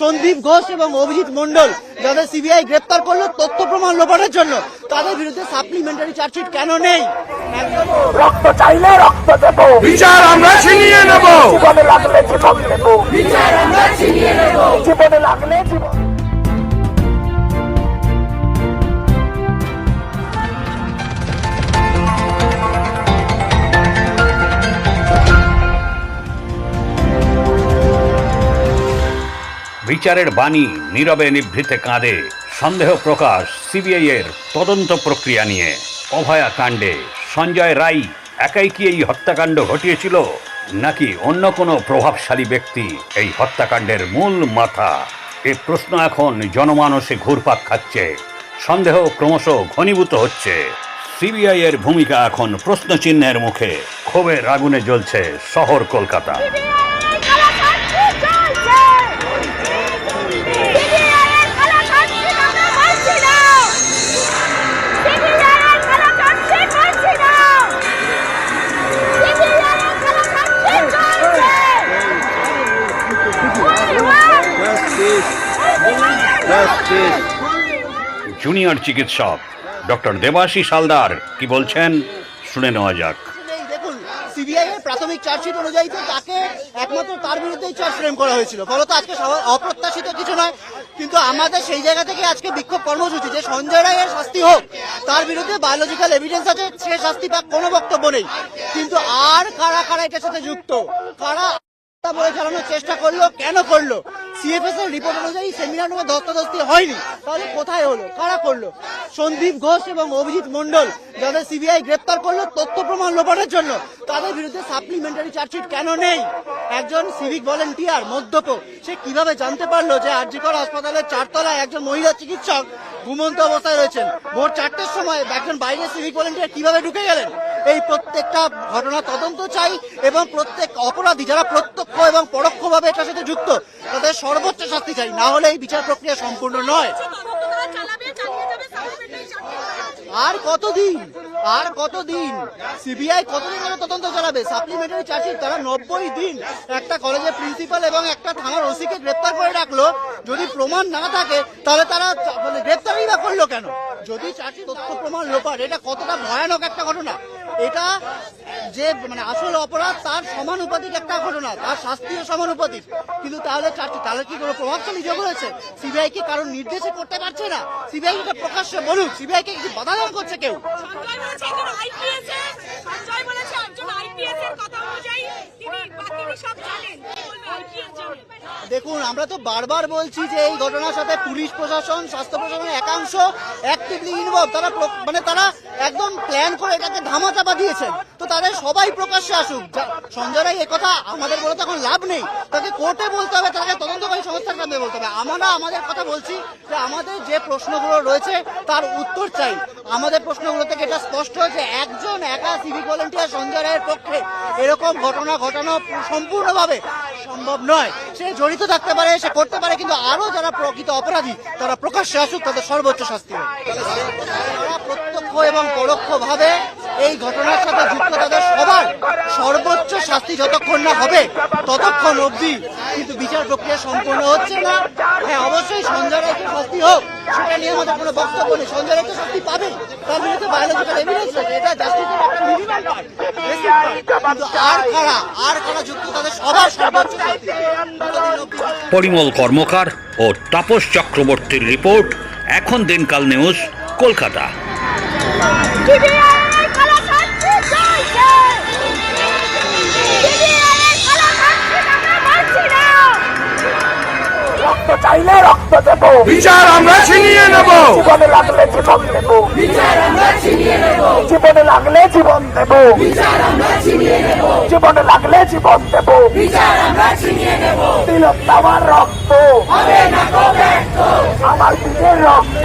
সন্দীপ ঘোষ এবং অভিজিৎ মন্ডল যাদের সিবিআই গ্রেপ্তার করল তথ্য প্রমাণ লোপাটের জন্য। তাদের বিরুদ্ধে সাপ্লিমেন্টারি চার্জশিট কেন নেই? রক্ত চাইলে রক্ত দেব। বিচার আমরা ছিনিয়ে নেব। জীবনে লাগলে জীবন দেব। জীবনে লাগলে জীবন বিচারের বাণী নীরবে নিভৃতে কাঁদে। সন্দেহ প্রকাশ সিবিআই এর তদন্ত প্রক্রিয়া নিয়ে। অভয়া কাণ্ডে সঞ্জয় রাই একাই কি এই হত্যাকাণ্ড ঘটিয়েছিল? নাকি অন্য কোনো প্রভাবশালী ব্যক্তি এই হত্যাকাণ্ডের মূল মাথা? এ প্রশ্ন এখন জনমানসে ঘুরপাক খাচ্ছে। সন্দেহ ক্রমশ ঘনীভূত হচ্ছে। সিবিআই এর ভূমিকা এখন প্রশ্নচিহ্নের মুখে। ক্ষোভের আগুনে জ্বলছে শহর কলকাতা। জুনিয়র চিকিৎসক। ডক্টর দেবাশিস হালদার, কি বলছেন? শুনে নেওয়া যাক। দেখুন প্রাথমিক অনুযায়ী তাকে একমাত্র তার বিরুদ্ধেই করা হয়েছিল। আজকে অপ্রত্যাশিত কিছু নয়, কিন্তু আমাদের সেই জায়গা থেকে আজকে বিক্ষোভ যে সঞ্জয় রায়ের শাস্তি হোক, তার বিরুদ্ধে বায়োলজিক্যাল পাক কোনো বক্তব্য নেই। কিন্তু আর কারা কারা সাথে যুক্ত? কারা বলে চেষ্টা করল, কেন করল? সিএফএস এর রিপোর্ট অনুযায়ী সেমিনার ধস্তাধস্তি হয়নি। তাহলে কোথায় হলো? কারা করল? সন্দীপ ঘোষ এবং অভিজিৎ মন্ডল যাদের সিবিআই গ্রেপ্তার করল তথ্য প্রমাণ জন্য। তাদের বিরুদ্ধে সাপ্লিমেন্টারি চার্জশিট কেন নেই? একজন সিভিক ভলেন্টিয়ার সে কীভাবে জানতে পারল যে আরজিকর হাসপাতালের চারতলায় একজন মহিলা চিকিৎসক ঘুমন্ত অবস্থায় রয়েছেন? ভোর চারটের সময় একজন বাইরে সিভিক ভলেন্টিয়ার কীভাবে ঢুকে গেলেন? এই প্রত্যেকটা ঘটনা তদন্ত চাই এবং প্রত্যেক অপরাধী যারা প্রত্যক্ষ এবং পরোক্ষভাবে এটার সাথে যুক্ত, তাদের সর্বোচ্চ শাস্তি চাই না হলে এই বিচার প্রক্রিয়া সম্পূর্ণ নয়। আর কতদিন? আর কতদিন? সিবিআই কতদিন ধরে তদন্ত চালাবে? সাপ্লিমেন্টারি চার্জশিট তারা নব্বই দিন একটা কলেজের প্রিন্সিপাল এবং একটা থানার ওসিকে গ্রেপ্তার করে রাখল। যদি প্রমাণ না থাকে, তাহলে তারা মানে গ্রেপ্তারই বা করল কেন? যদি চার্জশিট তথ্য প্রমাণ লোপাট, এটা কতটা ভয়ানক একটা ঘটনা? এটা যে মানে আসল অপরাধ, তার সমানুপাতিক একটা ঘটনা, তার শাস্তিও সমানুপাতিক কিন্তু তাহলে চার্জশিট, তাহলে কি কোনো প্রভাবশালী যোগ রয়েছে সিবিআই কি কারণ নির্দেশে করতে পারছে না? সিবিআই প্রকাশ্যে বলুক? সিবিআই কে কিছু বাধা করছে কেউ? বলেছে একজন এর- সঞ্জয় বলেছে একজন IPS এর কথা অনুযায়ী তিনি সব জানেন কি বলবে IPS জানেন দেখুন, আমরা তো বারবার বলছি যে এই ঘটনার সাথে পুলিশ প্রশাসন, স্বাস্থ্য প্রশাসনের একাংশ অ্যাক্টিভলি ইনভলভ তারা মানে তারা একদম প্ল্যান করে এটাকে ধামাচাপা দিয়েছেন। তো তাদের সবাই প্রকাশ্যে আসুক। সঞ্জয় রায় কথা আমাদের বলে তো এখন লাভ নেই। তাকে কোর্টে বলতে হবে, তাকে তদন্তকারী সংস্থার সামনে বলতে হবে। আমরা আমাদের কথা বলছি যে আমাদের যে প্রশ্নগুলো রয়েছে, তার উত্তর চাই। আমাদের প্রশ্নগুলো থেকে এটা স্পষ্ট যে একজন একা সিভিক ভলেন্টিয়ার সঞ্জয় রায়ের পক্ষে এরকম ঘটনা ঘটানো সম্পূর্ণভাবে সম্ভব নয়। সে জড়িত থাকতে পারে, সে করতে পারে, কিন্তু আরও যারা প্রকৃত অপরাধী, তারা প্রকাশ্যে আসুক, তাদের সর্বোচ্চ শাস্তি যারা প্রত্যক্ষ এবং পরোক্ষভাবে এই ঘটনার সাথে যুক্ত তাদের সবার সর্বোচ্চ শাস্তি যতক্ষণ না হবে, ততক্ষণ অবধি কিন্তু বিচার প্রক্রিয়া সম্পূর্ণ হচ্ছে না। হ্যাঁ অবশ্যই সঞ্জয় রায়কে শাস্তি হোক, সেটা নিয়ে আমাদের কোনো বক্তব্য নেই। সঞ্জয় রায়কে শাস্তি পাবে তার বিরুদ্ধে বায়োলজিক্যাল এভিডেন্স রয়েছে এটা জাস্টিসের পরিমল কর্মকার ও তাপস চক্রবর্তীর রিপোর্ট এখন দিনকাল নিউজ কলকাতা। রক্ত চাইলে রক্ত দেব। বিচার আমরা ছিনিয়ে নেব। জীবনে লাগলে জীবনে লাগলে জীবন দেব। জীবনে লাগলে জীবন দেব। তিলক আমার রক্ত। আমার দিদের রক্ত।